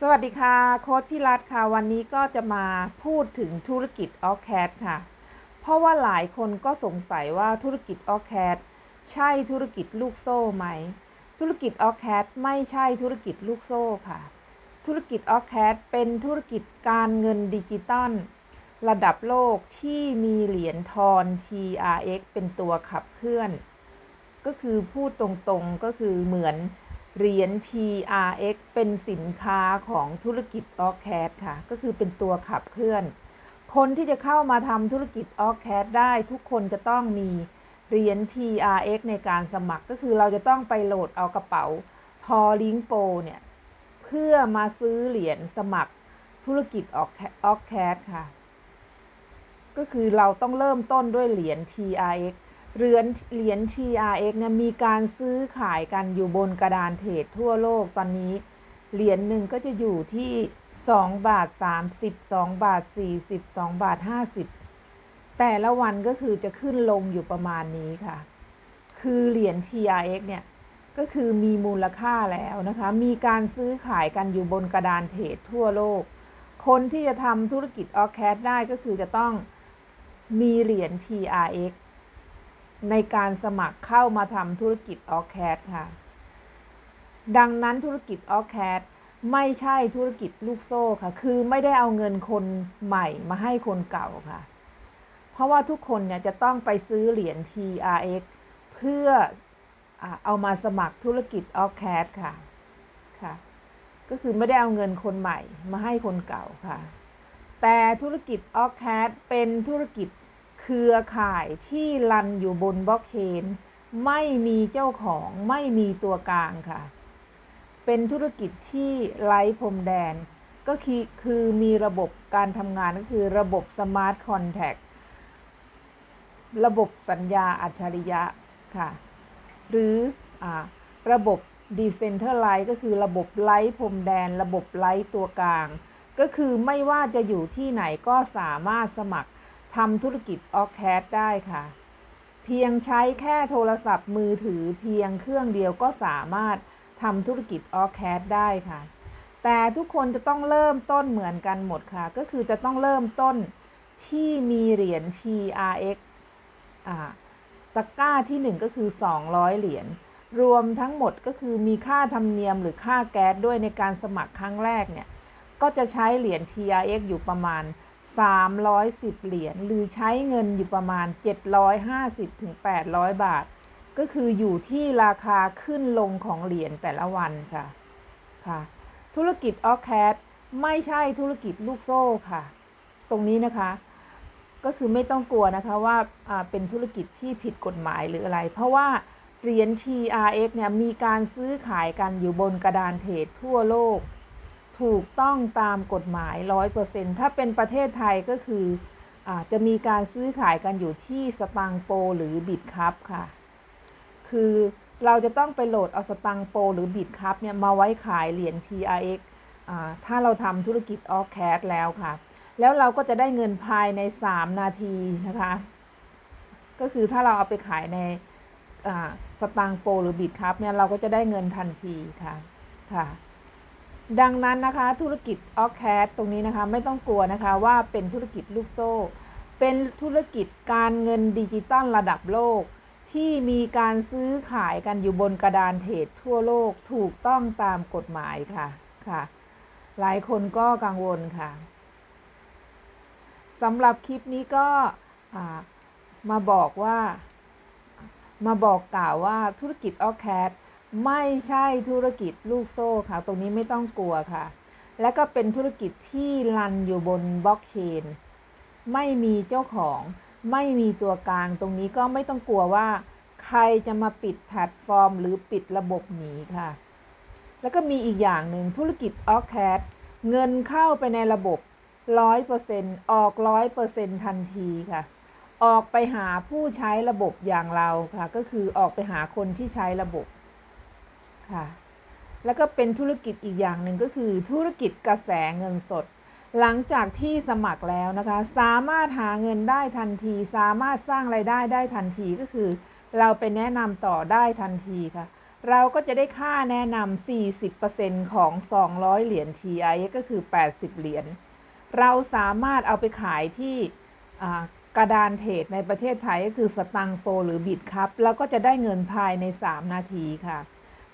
สวัสดีค่ะ โค้ดพี่รัตค่ะ วันนี้ก็จะมาพูดถึงธุรกิจออแคดค่ะ เพราะว่าหลายคนก็สงสัยว่าธุรกิจออแคดใช่ธุรกิจลูกโซ่ไหม ธุรกิจออแคดไม่ใช่ธุรกิจลูกโซ่ค่ะ ธุรกิจออแคดเป็นธุรกิจการเงินดิจิตอลระดับโลกที่มีเหรียญทอน TRX เป็นตัวขับเคลื่อน ก็คือพูดตรงๆก็คือเหมือน เหรียญ TRX เป็นสินค้าของธุรกิจ o c a d ค่ะ ก็คือเป็นตัวขับเคลื่อน คนที่จะเข้ามาทำธุรกิจ o c a d ได้ทุกคนจะต้องมีเหรียญ TRX ในการสมัครก็คือเราจะต้องไปโหลดเอากระเป๋าทอลิงโปเนี่ย เพื่อมาซื้อเหรียญสมัครธุรกิจ o c a d ค่ะ ก็คือเราต้องเริ่มต้นด้วยเหรียญ TRX เหรียญเหรียญ TRX เนี่ยมีการซื้อขายกันอยู่บนกระดานเทรดทั่วโลกตอนนี้ เหรียญหนึ่งก็จะอยู่ที่ 2 บาท 30 2 บาท 40 2 บาท 50 แต่ละวันก็คือจะขึ้นลงอยู่ประมาณนี้ค่ะ คือเหรียญ TRX เนี่ย ก็คือมีมูลค่าแล้วนะคะ มีการซื้อขายกันอยู่บนกระดานเทรดทั่วโลก คนที่จะทำธุรกิจออแคสได้ก็คือจะต้องมีเหรียญ TRX ในการสมัครเข้ามาทำธุรกิจออแคสค่ะ ดังนั้นธุรกิจออแคสไม่ใช่ธุรกิจลูกโซ่ค่ะ คือไม่ได้เอาเงินคนใหม่มาให้คนเก่าค่ะ เพราะว่าทุกคนเนี่ยจะต้องไปซื้อเหรียญ TRX เพื่อเอามาสมัครธุรกิจออแคสค่ะ ค่ะ ก็คือไม่ได้เอาเงินคนใหม่มาให้คนเก่าค่ะ แต่ธุรกิจออแคสเป็นธุรกิจ เครือข่ายที่รันอยู่บนบล็อกเชน ไม่มีเจ้าของไม่มีตัวกลางค่ะ เป็นธุรกิจที่ไร้พรมแดน ก็คือคือมีระบบการทำงานก็คือระบบสมาร์ทคอนแท็กระบบสัญญาอัจฉริยะค่ะ หรืออระบบดีเซนเทอร์ไลท์ก็คือระบบไร้พรมแดน ระบบไร้ตัวกลาง ก็คือไม่ว่าจะอยู่ที่ไหนก็สามารถสมัคร ทำธุรกิจออแคสได้ค่ะ เพียงใช้แค่โทรศัพท์มือถือเพียงเครื่องเดียวก็สามารถทำธุรกิจออแคสได้ค่ะ แต่ทุกคนจะต้องเริ่มต้นเหมือนกันหมดค่ะ ก็คือจะต้องเริ่มต้นที่มีเหรียญ TRX อ่าตะกร้าที่ 1 ก็คือ 200 เหรียญรวมทั้งหมดก็คือมีค่าธรรมเนียมหรือค่าแก๊สด้วยในการสมัครครั้งแรกเนี่ย ก็จะใช้เหรียญ TRX อยู่ประมาณ 310 เหรียญหรือใช้เงินอยู่ประมาณ 750ถึง800 บาท ก็คืออยู่ที่ราคาขึ้นลงของเหรียญแต่ละวันค่ะค่ะ ธุรกิจออแคสไม่ใช่ธุรกิจลูกโซ่ค่ะ ตรงนี้นะคะ ก็คือไม่ต้องกลัวนะคะว่าเป็นธุรกิจที่ผิดกฎหมายหรืออะไร เพราะว่าเหรียญ TRX เนี่ยมีการซื้อขายกันอยู่บนกระดานเทรดทั่วโลก ถูกต้องตามกฎหมาย 100%ถ้าเป็นประเทศไทยก็คืออจะมีการซื้อขายกันอยู่ที่สตังโปหรือบิตคัพค่ะ คือเราจะต้องไปโหลดเอาสตังโปหรือบิตคัพเนี่ยมาไว้ขายเหรียญ TRX ถ้าเราทำธุรกิจออฟแคสแล้วค่ะ แล้วเราก็จะได้เงินภายใน 3 นาทีนะคะ ก็คือถ้าเราเอาไปขายในสตังโปหรือบิตคัพเนี่ยเราก็จะได้เงินทันทีค่ะค่ะ ดังนั้นนะคะธุรกิจออแคสตรงนี้นะคะไม่ต้องกลัวนะคะว่าเป็นธุรกิจลูกโซ่ เป็นธุรกิจการเงินดิจิตอลระดับโลก ที่มีการซื้อขายกันอยู่บนกระดานเทรดทั่วโลกถูกต้องตามกฎหมายค่ะค่ะ หลายคนก็กังวลค่ะสำหรับคลิปนี้ก็มาบอกว่า มาบอกกล่าวว่าธุรกิจออแคส ไม่ใช่ธุรกิจลูกโซ่ค่ะ ตรงนี้ไม่ต้องกลัวค่ะ และก็เป็นธุรกิจที่รันอยู่บนบล็อกเชน ไม่มีเจ้าของ ไม่มีตัวกลาง ตรงนี้ก็ไม่ต้องกลัวว่า ใครจะมาปิดแพลตฟอร์ม หรือปิดระบบหนีค่ะ แล้วก็มีอีกอย่างหนึ่งธุรกิจออคแคเงินเข้าไปในระบบ100%ออก100%ทันทีค่ะ ออกไปหาผู้ใช้ระบบอย่างเราค่ะ ก็คือออกไปหาคนที่ใช้ระบบ ค่ะ แล้วก็เป็นธุรกิจอีกอย่างหนึ่งก็คือธุรกิจกระแสเงินสด หลังจากที่สมัครแล้วนะคะ สามารถหาเงินได้ทันที สามารถสร้างไรายได้ได้ทันทีก็คือ เราไปแนะนำต่อได้ทันทีค่ะ เราก็จะได้ค่าแนะนำ 40%ของ 200 เหรียญ TI ก็คือ 80 เหรียญ เราสามารถเอาไปขายที่กระดานเทรดในประเทศไทยก็คือสตังโปหรือบิตครับ แล้วก็จะได้เงินภายใน 3 นาทีค่ะ